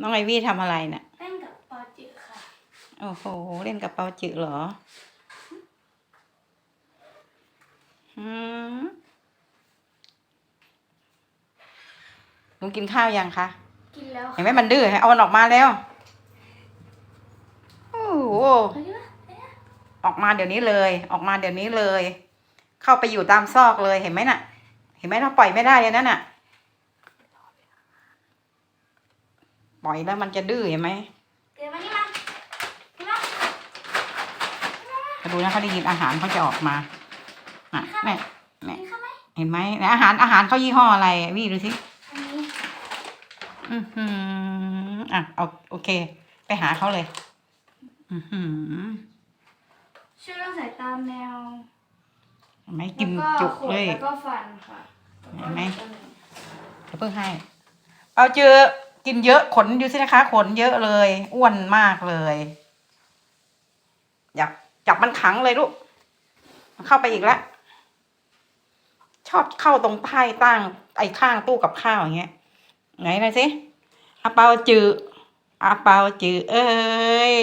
น้องไอวี่ทำอะไรน่ะเล่นกับปอจือค่ะ โอ้โห เล่นกับเปาจือเหรออืมหนูกินข้าวยังคะกินแล้วเห็นไหมมันดื้อเอามันออกมาแล้วโอ้โหเฮ้ยว่าออกมาเดี๋ยวนี้เลย ออกมาเดี๋ยวนี้เลย เข้าไปอยู่ตามซอกเลยเห็นไหมน่ะ เห็นไหมเราปล่อยไม่ได้เลยนั่นน่ะ ปล่อยแล้วมันจะดื้อเห็นไหมเกิดมานี่มานี่มามาดูนะเขาได้ยินอาหารเขาจะออกมาอะแม่กินข้าวไหมเห็นไหมไหนอาหารอาหารเขายี่ห้ออะไรวี่ดูสิอันนี้อือหืออะเอาโอเค ไปหาเขาเลย อือหือช่วยเรื่องสายตาแมวเห็นไหมกินแล้วจุกขนเลยแล้วก็ฟันค่ะเห็นไหมเดี๋ยวเพิ่งให้ เอาเจอ กินเยอะขนดูสินะคะ ขนเยอะเลย อ้วนมากเลย อยากจับมันขังเลยลูก มันเข้าไปอีกแล้วชอบเข้าตรงใต้ตั้งไอ้ข้างตู้กับข้าวอย่างเงี้ย ไหนหน่อยสิอาเปาจืออาเปาจือเอ้ย